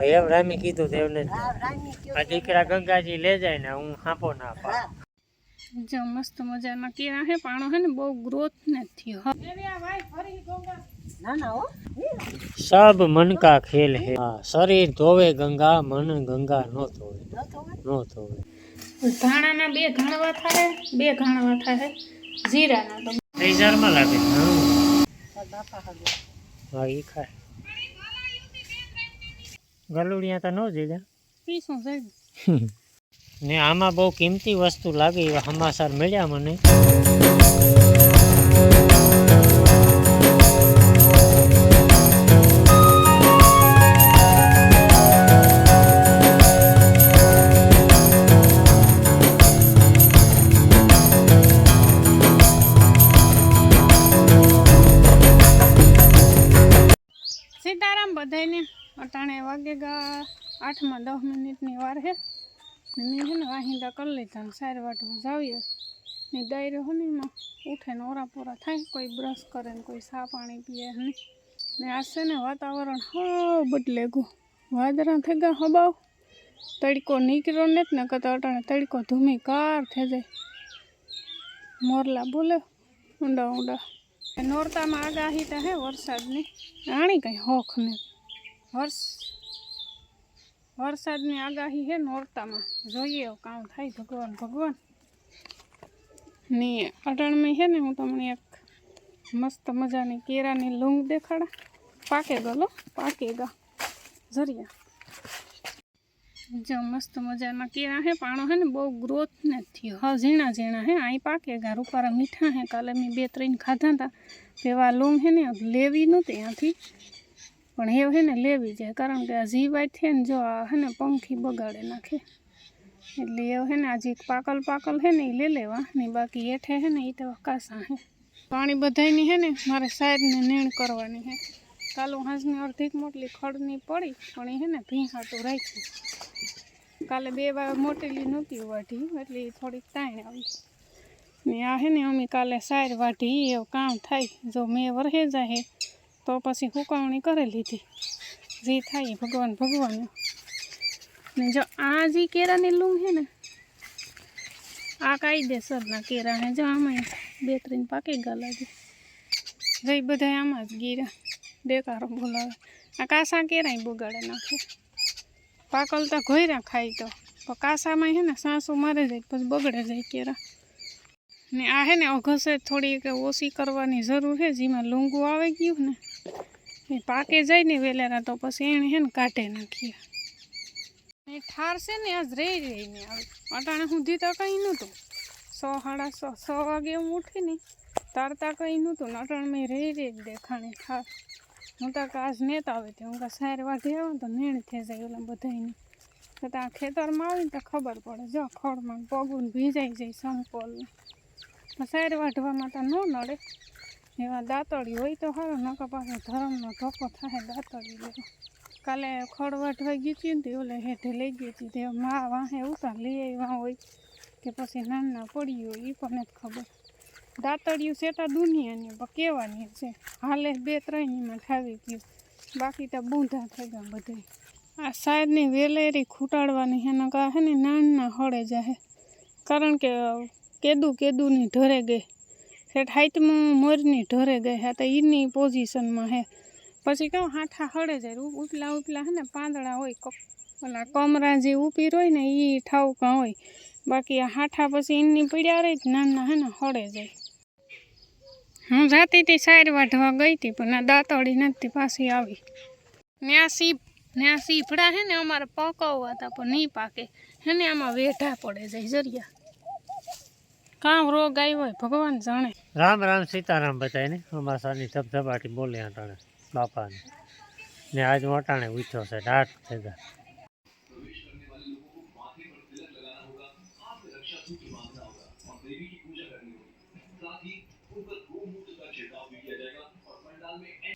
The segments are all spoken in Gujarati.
એમ રામી કીધું તો એમને. હા રામી કયો આ દીકરા ગંગાજી લે જાય ને હું હાંપો ના પા જો મસ્ત મજાના કેળા હે પાણો હે ને બહુ ગ્રોથ નથી થયો. ના ના હો. સબ મન કા ખેલ હે. હા શરીર ધોવે ગંગા મન ગંગા નો ધોવે. ન ધોવે? ધાણાના બે ઘાણવા થાય બે ઘાણવા થાય. જીરાના તો ફ્રીઝરમાં લાગે. હા બાપા હા ઈ ખાય. ગલુડિયા તો ન જીધા પીસું જાય ને આમાં બહુ કિંમતી વસ્તુ લાગી હમાસર મળ્યા મને. વાહિંદા કરી લીધા ને સાર વાટમાં જાવીએ ને દાયરો હોય ને એમાં ઉઠે ઓરા પોરા થાય કોઈ બ્રશ કરે ને કોઈ સા પાણી પીએ ને. ને આ છે ને વાતાવરણ હા બદલે ગયું. વાદરા થઈ ગયા હબાવ તડકો નીકળ્યો ને જ ને કતા અટાણે તડકો ધૂમી કાર થઈ જાય. મોરલા બોલે, ઊંડા ઊંડા. નોરતામાં આગાહી તો હે વરસાદની. આણી કંઈ હોખ ને. વર્ષ વરસાદની આગાહી હે નોરતામાં જોઈએ હવે કામ થાય ભગવાન ભગવાન. ને અટાણમાં હે ને હું તમને એક મસ્ત મજાની કેરાની લૂંગ દેખાડા. પાકે ગલો પાકે ગા. જરિયા. જો મસ્ત મજાના કેળા હે પાણો હે ને, બહુ ગ્રોથ ને થયો. હા, ઝીણા ઝીણા હે અહીં પાકે ગા, રૂપારા મીઠા હે કાલે મેં બે ત્રણ ખાધા હતા તેવા લૂમ હે ને, લેવી નહોતી ત્યાંથી. પણ એ હે ને લેવી જાય, કારણ કે આ જીવાય છે ને જો આ હે ને પંખી બગાડે નાખે. એટલે એ હે ને આજે એક પાકલ પાકલ હે ને એ લઈ લેવા ને બાકી હેઠે હે ને એ તો કાસા હે પાણી બધાયની હે ને મારે સાઈડને નીણ કરવાની હે કાલો હાંસની અડધીક મોટલી ખડની પડી, પણ એ હે ને ભીંહાટું રાખ્યું. કાલે બે વાર મોટેલી નહોતી વાઢી, એટલે ઈ થોડીક તાણ આવી. ને આ હે ને અમે કાલે સાર વાઢી ઈ એવું કામ થાય. જો મેં વરહે જાય તો પછી હુકવણી કરી લીધી. જે થાય ભગવાન ભગવાન ને જો આ જે કેરાની લૂમ છે ને, આ કાયદેસરના કેરા ને જો આમાં બે ત્રણ પાકી ગયા લાગે. જઈ બધા આમાં જ ગીરા દેકારો બોલાવે. આ કાસા કેરાય બગાડે નાખે. પાકલ તો ઘોયરા ખાય તો. પણ કાસામાં છે ને સાસુ મારે જાય પછી બગડે જાય કેરા ને આ હે ને અઘસે થોડીક ઓછી કરવાની જરૂર છે, જેમાં લૂંગું આવી ગયું ને એ પાકે જાય ને વેલેરા તો પછી એને હે ને કાઢે નાખીએ. એ ઠાર છે ને આજ રહી રહી ને આવે અટાણે સુધી તો કંઈ નહોતું. સો સાડા સો સો વાગે હું ઉઠી ને તારતા કંઈ નહોતું. ને મેં રહી રહી દેખાણી ઠાર હું તો કાજ નેત આવે તે હું કાં સાર વાઢી આવું તો નેણ થઈ જાય ઓલા બધાને તો ત્યાં ખેતરમાં આવીને તો ખબર પડે. જો ખડમાં પગું ને ભીજાઈ જાય સંપોલ સાર વાઢવામાં તો ન નડે. એવા દાંતળી હોય તો હારો નકર પાછો ધરમનો ધોકો થાય, દાંતળી લેવો કાલે ખડવાટ હોય ગઈ હતી ને ઓલે હેઠે લઈ ગઈ હતી, તે મા વાહે ઉતાર લઈ આવ્યા હોય કે પછી નાના પડી હોય એ પણ નથી ખબર. દાંતળિયું સેટા દુનિયાની, પણ કહેવાની છે? હાલે બે ત્રણમાં ઠાવી ગયું. બાકી તો બૂંધા થઈ ગયા બધે આ સાહેબની વેલેરી ખૂટાડવાની એના ને નાના હળે જાહે. કારણ કે કેદું કેદુની ઢરે ગઈ. સેટ હાઈટમાં મોરની ઢરે ગઈ હા તો એની પોઝિશનમાં હે પછી કેવું હાથા હળે જાય ઉપલા ઉપલા હે ને, પાંદડા હોય ઓલા કમરા જે ઉપી હોય ને એ ઠાવકા હોય. બાકી આ હાઠા પછી એની પીડ્યા રહી નાના હે ને, હળે જાય. હું જાતી હતી સાર વાઢવા ગઈ હતી પણ દાંતળી નથી પાછી આવી. ને આ સીપ ને આ સીપડા હે ને, અમારે પકવવા હતા પણ નહીં પાકે. હે ને, આમાં વેઢા પડે જાય, જરિયા. કામ રોગ આવ્યો હોય ભગવાન જાણે. રામ રામ સીતારામ બધાય ને અમાસાની ધબધબાટી બોલે અટાણે બાપાને. ને આજ અટાણે ઉઠ્યો છે ડાટ થઈ ગયા.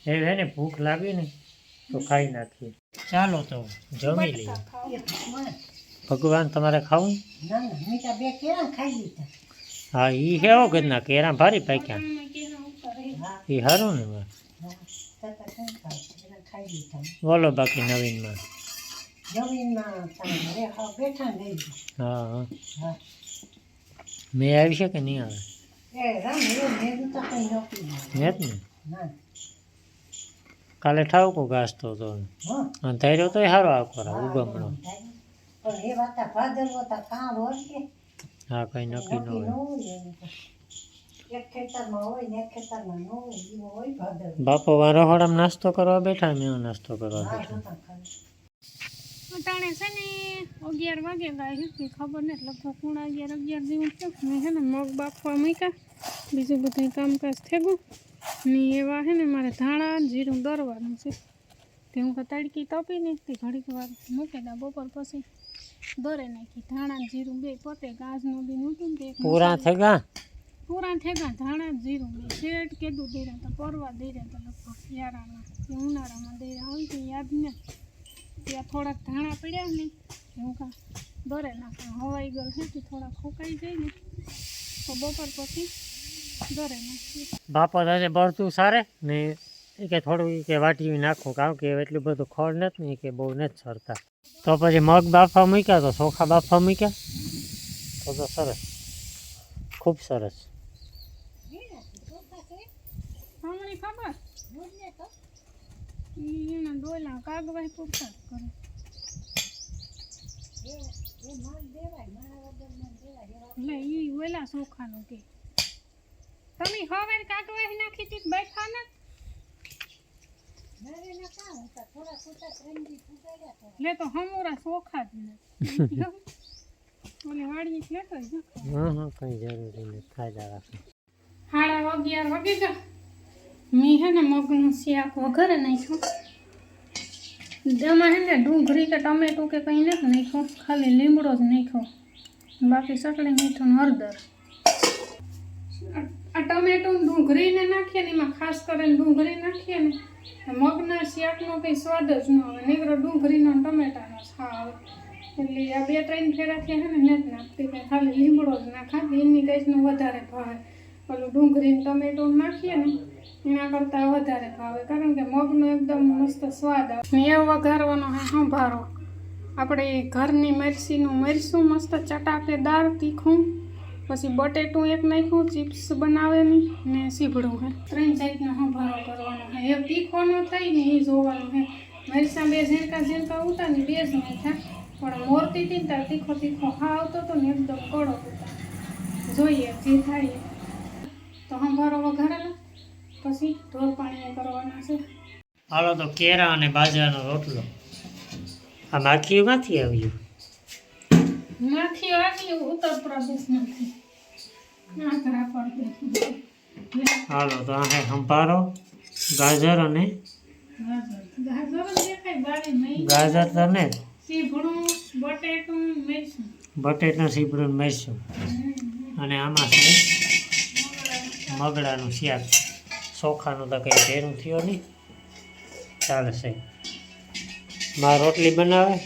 એવી હે ને ભૂખ લાગી ને તો ખાઈ નાખીએ. ચાલો તો જમી લઈએ. ભગવાન તમારે ખાવું? ના ના મેં બે કેળા ખાઈ લીધા. હા, ઈ કેવો કદના કેરા ભારી પાક્યા. એ સારું ને બોલો બાકી નવીનમાં. હા હા. મેં આવી છે કે નહીં આવે? એ એ મેં તો જ ને. કાલે ઠાવકો ઘાસતો હતો. અને ધૈર્યો તોય સારો આખો ઉગમણો. પણ એ વાત ભાદરવો તો કાં હોય હા કંઈ નક્કી ન હોય. બાપો વારો રહોડામાં નાસ્તો કરવા બેઠા મેં નાસ્તો કરવા બેઠા. જોતા છે ને અગિયાર વાગે ગાય છે કંઈ ખબર નથી લગભગ પૂણા અગિયાર અગિયાર જેવું છે મેં છે ને મગ બાફવા મૂક્યા બીજું બધું કામકાજ થેગું ને એવા છે ને મારે ધાણા જીરું દરવાનું છે. તે હું કાં તડકી તપી ને તે ઘડીક વાર મૂકી દા બપોર પછી. દરે નાખી. ધાણા ને જીરું બે પોતે ગાજનું બી નહોતું ને પૂરા થેગા? પૂરા થેગા ધાણા ને જીરું બે. શેઠ કીધું દેરા તો પરવા દેરા તો લગભગ શિયાળામાં. કે ઉનાળામાં દેરા હોય તો યાદ ને? ત્યાં થોડાક ધાણા પડ્યા ને હું કા દરે નાખે. હવાઈ ગયેલ છે તે થોડા ખોકાઈ જાય ને તો બપોર પછી દરે નાખીએ. બાપા દાદે ભરતું સારે ને એ કે થોડું કે વાટી નાખું કારણ કે એટલું બધું ખડ નથી ને કે બહુ નથી સરતા. તો પછી મગ બાફા મૂક્યા તો ચોખા બાફા મૂક્યા? તો તો સરસ. ખૂબ સરસ. તમે હવે કાગવાય નાખી હતી બેઠા ને લે તો હમોરા ચોખા જ ને. ઓલી વાડી લેતો જ હા હા કંઈ જરૂરી નથી ફાયદા રાખે. સાડા અગિયાર વાગી ગયા મેં હે ને મગનું શાક વઘારે નાખ્યું. એમાં હે ને ડુંગળી કે ટમેટું કે કંઈ નથી નાખ્યું. ખાલી લીમડો જ નાખ્યો. બાકી સકલી મીઠું ને હળદર. આ- ટમેટું ડુંગળીને નાખીએ ને એમાં ખાસ કરીને ડુંગળી નાખીએ ને મગના શાકનો કંઈ સ્વાદ જ ન આવે નીકળો ડુંગળીનો ને ટમેટાનો છા આવે એટલે આ બે ત્રણ ફેરાથી હે ને નથી નાખતી કંઈ ખાલી લીમડો જ નાખાતી. એની કંઈનું વધારે ભાવે. ઓલું ડુંગળી ને ટમેટું નાખીએ ને, એના કરતાં વધારે ભાવે. કારણ કે મગનો એકદમ મસ્ત સ્વાદ આવે. ને એવો વઘારવાનો હે સંભારો આપણે ઘરની મરસીનું મરસું મસ્ત ચટાકેદાર તીખું, પછી બટેટું એક નાખ્યું, ચિપ્સ બનાવેની ને સીભડું હે ત્રણ જાતનો સંભારો કરવાનો હે તીખોનો તીખો ન થાય ને એ જોવાનું હે મરસા બે ઝીણકા ઝીણકા ઉતા ને બે જ નાખ્યા પણ મોરતી હતી ને તીખો તીખો હા આવતો હતો ને એકદમ કડો હતા જોઈએ જે થાય. એ. તો સંભારો વઘારેલો. પછી ઢોર પાણી કરવાના છે. હાલો તો કેરા અને બાજરાનો રોટલો. આ માખીયું ક્યાંથી આવ્યું માંથી આવ્યું ઉત્તર પ્રદેશમાંથી. હાલો તો આ સંભારો ગાજર અને ગાજર જ દેખાય બાળી નહીં ગાજર તો ને? સીભડું બટેટું સીપડું મરચું અને આમાં છે મગડાનું શાક. ચોખાનું તો કંઈ ભેરું થયો નહીં. ચાલશે માં રોટલી બનાવે?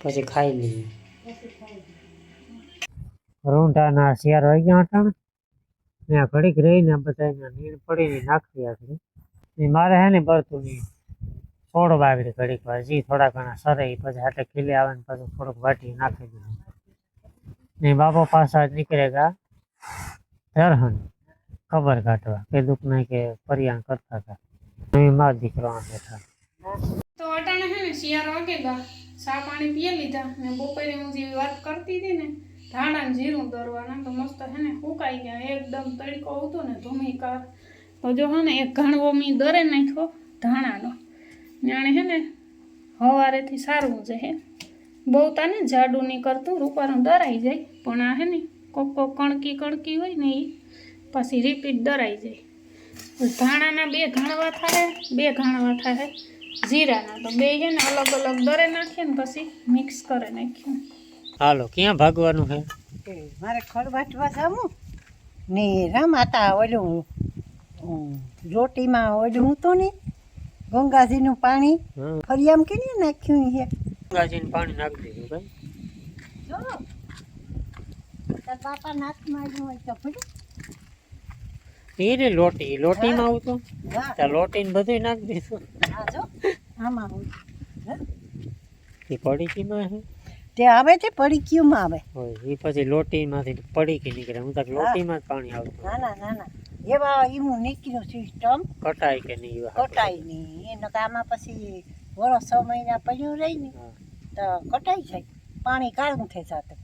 પછી ખાઈ લઈએ. રૂંઢાના શિયાર ગયા હતા ત્યાં ઘડીક રહીને બધા અહીંયા નીણ પડીને નાખી આખરી. એ મારે હે ને બરતું નહીં. છોડવા આગળ ઘડીક વાર. જી, થોડા ઘણા સરે ઈ પછી હાથે ખીલે આવે ને પછી થોડુંક વાટી નાખી દીધું. ને બાપો પાછા જ નીકળે ગયા ધરહન, ખબર કાઢવા. કે દુઃખ નહીં કે પરિયાણ કરતા હતા એ મારા દીકરો આ બેઠા. તો અટાણે હે ને શિયાળ વાગે ગા. ચા પાણી પીએ લીધા. ને બપોરે હું જે વાત કરતી હતી ને ધાણા ને જીરું દરવાના તો મસ્ત હે ને ફૂંકાઈ ગયા. એકદમ તડકો આવતો ને ધૂમીકાર તો જો હે ને એક ઘણવો મી દરે નાખ્યો ધાણાનો. જાણે હે ને હવારેથી સારું છે હે. બહુ તાને જાડું નહીં કરતું, રૂપારું દરાઈ જાય. પણ આ હે ને કોક કોક કણકી કણકી હોય ને એ પછી રિપીટ દરાઈ જાય. ધાણાના બે ઘાણવા થાય, બે ઘાણવા થાય. જીરાના તો બે છે ને અલગ અલગ દરે નાખીએ ને પછી મિક્સ કરી નાખ્યું. હાલો ક્યાં ભાગવાનું છે? મારે ખડ વાટવા જાવું ને માતા ઓલું હું રોટીમાં ઓલું હું તો ને ગંગાજીનું પાણી ફરી આમ કે નાખ્યું છે? ગંગાજીને પાણી નાખી દીધું ભાઈ જો તાર બાપા નાખમાં માર્યું હોય તો ભલે. એ લોટી લોટીમાં આવતું? ત્યાં લોટીને બધું નાખી દીધું. હા જો આમાં? તે પડીકીમાં છે? તે આવે તે પડીકીમાં આવે. હોય એ પછી લોટીમાંથી પડીકી નીકળે. હું તો લોટીમાં જ પાણી આવતું ના ના ના ના એવા એનું નીકળ્યું સિસ્ટમ કટાય કે નહીં કટાય નહીં. એનો કામા આમાં પછી વરસ છ મહિના પડ્યું રહી ને તો કટાઈ જાય. પાણી કાળું થઈ જતું.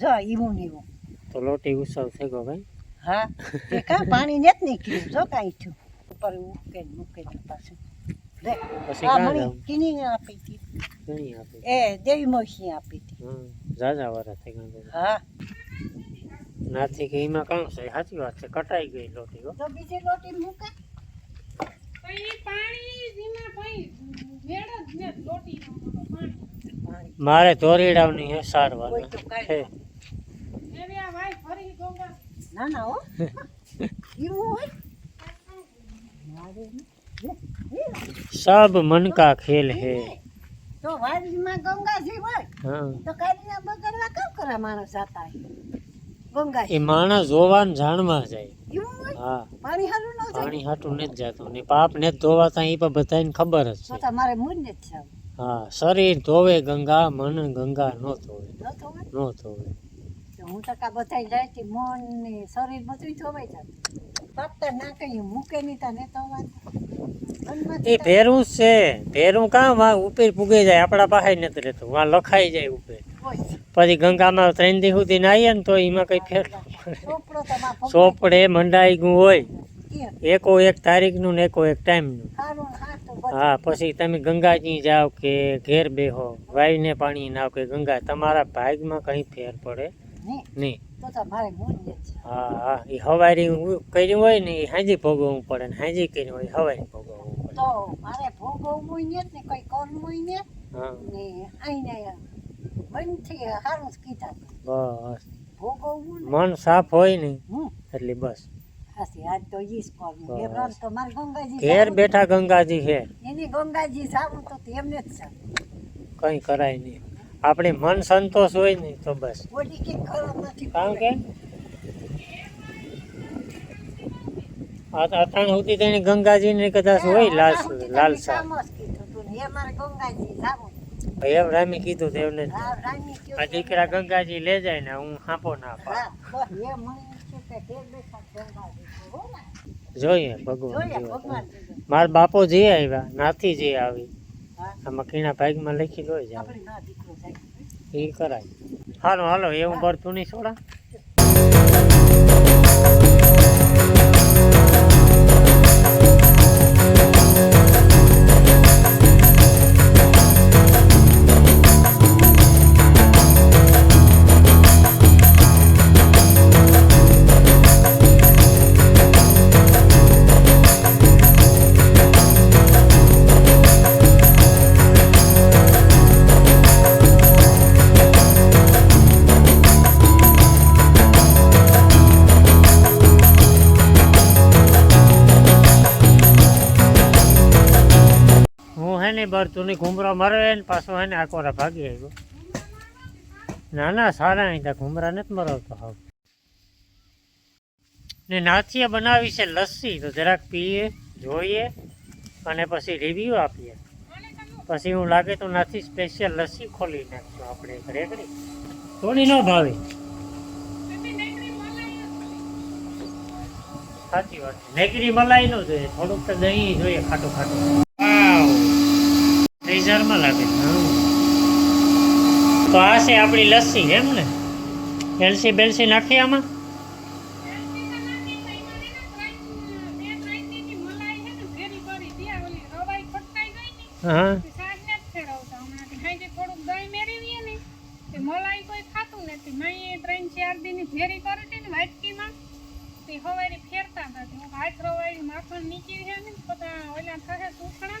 જો એવું ને એવું તો લોટી ઉત્સવ થઈ ગયો ભાઈ. હા. એ કાં પાણી ને જ નીકળ્યું. જો કાંઈ થયું. ઉપર મૂકે મૂકે પાછું. લે. પછી આ ક્યાં કિની આપી હતી. એ દેવી મોસી આપી. હતી હા ઝાઝા વાળા થઈ ગયા હા? નાથી કે એમાં કામ છે? સાચી વાત છે કટાઈ ગઈ લોટી હો. તો બીજી રોટી મૂકે. તો ઈ પાણી જેમાં ભાઈ મેળ જ ને લોટી પાણી. પાણી મારે ધોરીડાવની હે કોઈ સારવાર તો છે કાંઈ એવી આ ભાઈ ફરી ગોગા. ના ના હો. એવું હોય? મારે નહીં. લે, લે. સબ મન કા ખેલ હે. તો વાડીમાં ગંગાજી હોય તો કાઢીને બગડવા કેમ કરે માણસ જાતા ગંગા એ માણસ જોવાન જાણવા જાય. હા. પાણી હારું ન જાય? પાણી હાટું નથી જાતું. ને પાપ ને ધોવાતા એ પણ બધાને ખબર જ છે. તમારે મૂળ છે હા શરીર ધોવે ગંગા મન ગંગા નો ધોવે. ન નો ધોવે. હું તો કા બધાય જાય મન ને શરીર બધું ધોવાઈ જાય. મૂકે નહીં તો એ ભેરું છે ભેરું કામ આ ઉપર પૂગી જાય આપણા પાસે નથી રહેતું. આ લખાઈ જાય ઉપર. પછી ગંગામાં ત્રણ દી સુધી નાહીએ ને તો એમાં કઈ ફેર પડે. ચોપડો મંડાઈ ગયું હોય. એકો એક તારીખનું ને એકો એક ટાઈમનું. હા પછી તમે ગંગાજી જાઓ કે ઘેર બેહો વાઈને પાણી નાવ કે ગંગા. તમારા ભાગમાં કંઈ ફેર પડે નહીં. હા હા. એ હવારી કર્યું હોય ને એ હાજી ભોગવવું પડે ને હાજી કર્યું હોય હવારી ભોગવવું પડે. તો મારે ભોગવવું ને કઈ કરવું ને બસ. મન સાફ હોય ને એટલે બસ. ઘેર બેઠા ગંગાજી છે. એની ગંગાજી સારું તો એમને જ કંઈ કરાય નહીં. આપણે મન સંતોષ હોય ને તો બસ. કારણ કે અત્યાર સુધી તેને ગંગાજીને કદાચ હોય લાલ લાલસા એમ રામી કીધું તો એમને આ દીકરા ગંગાજી લે જાય ને હું હાંપો ના ને. જોઈએ ભગવાન. મારા બાપો જે આવ્યા નાથી જે આવી આમાં કીના ભાગમાં લખી આપણે જાય એ કરાય. હાલો હાલો એવું ભરતું નહીં છોડા. હું હે ને ભરતું નહીં ઘુમરો મરે ને પાછો એને આકોરા ભાગી આવ્યો. ના ના સારા અહીંયા ઘૂમરા નથી મરાવતો હાવ. ને નાથીએ બનાવી છે લસ્સી, તો જરાક પીએ, જોઈએ, અને પછી રિવ્યૂ આપીએ. પછી હું લાગે તો નાથી સ્પેશિયલ લસ્સી ખોલી નાખશું આપણે ઘરે થોડી ન ભાવે. સાચી વાત. નેગરી મલાઈ નો જોઈએ થોડુંક તો દહીં જોઈએ ખાટું ખાટું. વાવ ફ્રીઝરમાં લાગે છે. હા. તો આ છે આપણી લસ્સી એમ ને એલસી બેલસી નાખી આમાં હા મલાઈ કોઈ ખાતું નથી મેં ત્રણ ચાર દિન ભેરી કરી હતી ને વાટકીમાં તે હવારી ફેરતા હતા તે હું હાથ રવાડી માખણ નીચી રહ્યા ને, બધા ઓલા થશે સુખણા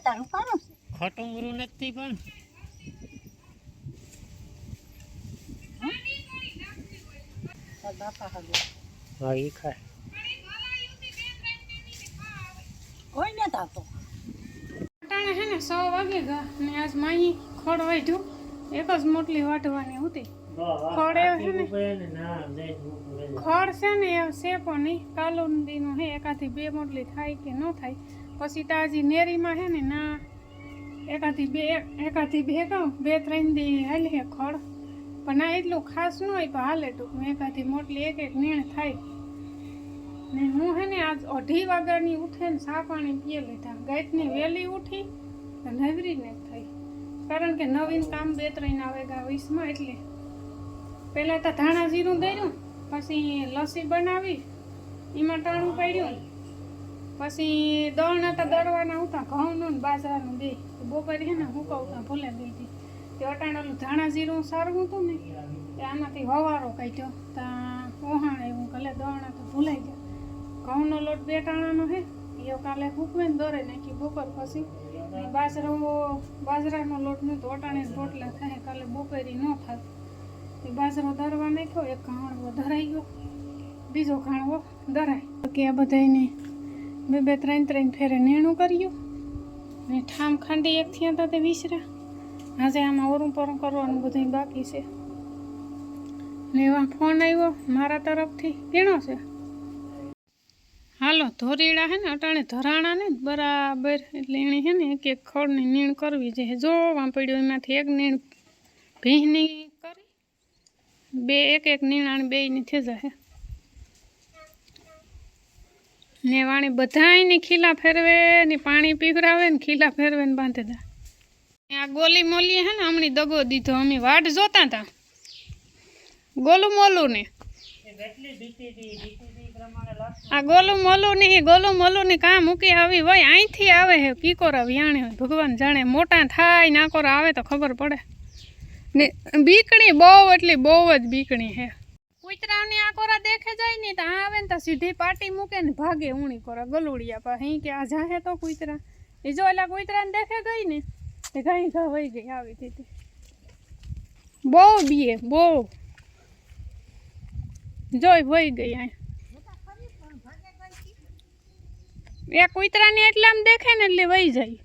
આ તારું છે ખટુંગરું નથી પણ. બાપા હવે હા એ ખાય. કોઈ નથી આવતો અટાણે હે ને સો વાગે ગયા ને આજ માહી ખોડ વાઢ્યું. એક જ મોટલી વાઢવાની હતી. ખોડે છે ને? ખડ છે ને એ સેપો નહીં. કાલુંદીનું હે એકાથી બે મોટલી થાય કે ન થાય. પછી તાજી નેરીમાં હે ને ના, એકાથી બે એકાથી બે કહું, બે, ત્રણ દી હાલે હે ખડ. પણ ના એટલું ખાસ ન હોય પણ હાલે ટૂંકમાં એકાથી મોટલી એક એક નીણ થાય. ને હું હે ને આજ અઢી વાગ્યાની ઉઠે ને સા પાણી પીએ લીધા. ગાયતની વહેલી ઉઠી તો નવરી થઈ. કારણ કે નવીન કામ બે, ત્રણ આવે ગા વીસમાં એટલે. પહેલાં તો ધાણા જીરું દર્યું પછી લસ્સી બનાવી, એમાં ટાણું પાડ્યું. પછી દળ હતા દળવાના હતા ઘઉંનું ને બાજરાનું બે. બપોરે હે ને હુકવતા ભૂલે દીધી તે અટાણેલું ધાણા જીરું સારું હતું ને તે આમાંથી હવારો કાઢ્યો. ત્યાં ઓહાણ એવું કલે દળના તો ભૂલાઈ ગયા. ઘઉંનો લોટ બે ટાણાનો હે એ કાલે હૂકવે ને દોરે નાખી બપોર પછી. બાજરો, બાજરાનો લોટ નહોતો અટાણે રોટલા થાય, કાલે બપોરી ન થાય તે બાજરો દરવા નાખ્યો, એક ઘાણવો ધરાઈ ગયો, બીજો ઘાણવો ધરાય કે આ બધાને બે બે ત્રણ ત્રણ ફેરે નેણું કર્યું. ને ઠામ ખાંડી એક થયા હતા તે વિસરા. આજે આમાં ઓરું પરું કરવાનું બધું બાકી છે. ને એવા ફોન આવ્યો મારા તરફથી. કેણો છે? હાલો, ધોરીડા હે ને, અટાણે ધરાણા ને બરાબર. એટલે એણે હે ને એક એક ખડની નીણ કરવી છે. જોવા પડ્યું એમાંથી એક નીણ ભીંની કરી, બે એક એક નીણાણ બેયની થઈ જશે ને વાણી બધાયની ખીલા ફેરવે ને પાણી પીવરાવે ને ખીલા ફેરવે ને બાંધે દા. આ ગોલી મોલી હે ને હમણાં દગો દીધો, અમે વાટ જોતા હતા ગોલું મોલું ને. આ ગોલું મોલું નહીં ગોલું મોલું ની કામ મૂકી આવી હોય અહીંથી આવે હે કીકોરા વ્યાણે ભગવાન જાણે મોટા થાય નાકોરા આવે તો ખબર પડે. ને બીકણી બહુ, એટલી બહુ જ બીકણી હે. કૂતરાની આ કોરા દેખે જાય ને તો આ આવે ને તો સીધી પાટી મૂકે ને ભાગે ઊણી કોરા ગલુડિયા પા. અહીં કે આ જાહે તો કૂતરા. એ જો એલા કૂતરાને દેખે ગઈ ને, તે ગઈ ઘા વહી ગઈ આવી રીતે. બહુ બીએ, બહુ. જોઈ વહી ગઈ આ એ કૂતરાને એટલે આમ દેખે ને એટલે વહી જાય.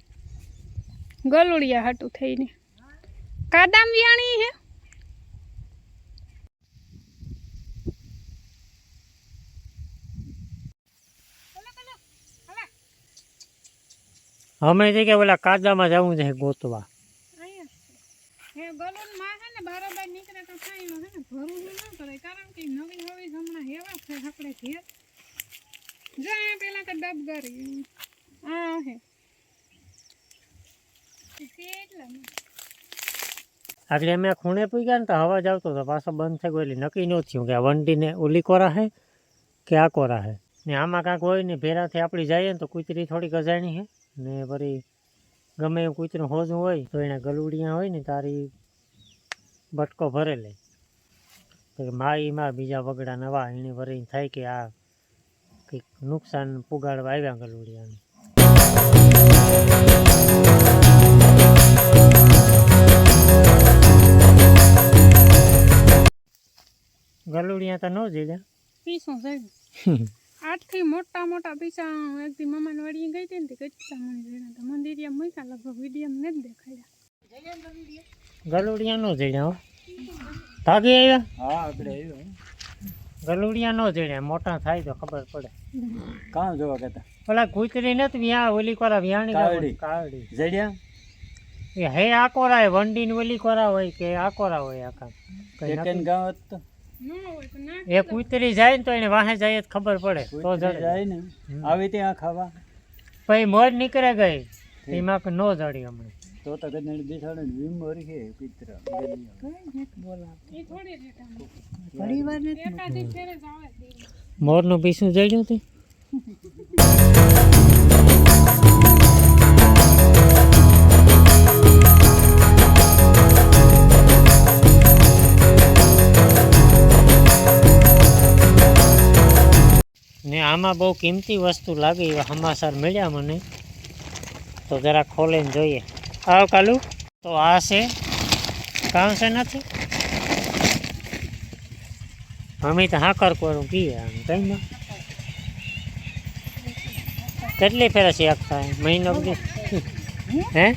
ગલુડિયા હાટું થઈને. કાદામ વિયાણી હે અમે જે કે ઓલા કાદામાં જવું છે ગોતવા હે બલૂનમાં હે ને બારોબાર નીકળે તો થાય એનું હે ને ભરું ન કરે કારણ કે નવી નવી હમણાં હેવા છે આપણે ઘેર જો અહીંયા પેલા તો ડબગરી આ હે. કેટલા એટલે અમે ખૂણે પૂગ્યા ને તો અવાજ આવતો હતો પાછો બંધ થઈ ગયો એટલે નક્કી ન થયું કે આ વંડીને ઓલી કોરા હે કે આ કોરા હે. ને આમાં કાંઈક હોય ને ભેરાથી આપણી જઈએ ને તો કૂતરી થોડીક અજાણી હે. ને વળી ગમે એવું કૂતરું હોજું હોય તો એને ગલુડિયા હોય ને તારી બટકો ભરે લે તો માઈ માં બીજા વગડા નવા એને ફરી થાય કે આ કંઈક નુકસાન પુગાડવા આવ્યા ગલુડિયાને. ગલુડિયા તો ન જીડ્યા પીસું છે? આઠથી મોટા મોટા પીસા એકદી મમ્માને વળી ગઈ હતી ને તે કેટલા મને જણા તો મંદિરિયા મૂક્યા લગભગ વિડીયમ ને જ દેખાડ્યા. ગલુડિયા નો જીડ્યા હો. ભાગી આવ્યા હા આપણે આવ્યો ગલુડિયા નો જીડ્યા મોટા થાય તો ખબર પડે. કામ જોવા કહેતા ઓલા કૂતરી નથી વ્યા ઓલી કોરા વ્યાણી કાવડી. કાવડી. જડ્યા? એ હે આકોરા કોરા વંડી ને ઓલી કોરા હોય કે આકોરા કોરા હોય આખા કઈ એક ગામ હોત. તો ન હોય એ કૂતરી જાય ને તો એને વાહે જાય જ ખબર પડે. તો જાય ને. આવી ત્યાં ખાવા. પછી મોજ નીકળે ગઈ. એમાં કે ન જડી હમણાં. તો તો કદાચ બેસાડે ને વિમ મરી છે પિત્ર. એ થોડી રેટા ઘણી વાર નથી એકાદી ફેરે જ આવે જ ઈ. મોરનું પીસું જડ્યું હતું આમાં બહુ કિંમતી વસ્તુ લાગે એવા સમાચાર મળ્યા મને. તો જરા ખોલીને જોઈએ. આવ કાલુ. તો આ છે. કામ છે નથી? અમે તો હાકર કોરું પીએ આમ કઈ ના? કેટલી ફેર છે એક થાય? મહિનો બધી હે?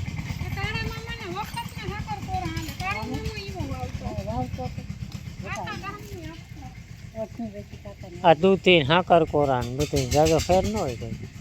આ દૂધી હાકર કોરા બધું જાજો ફેર ન હોય કઈ.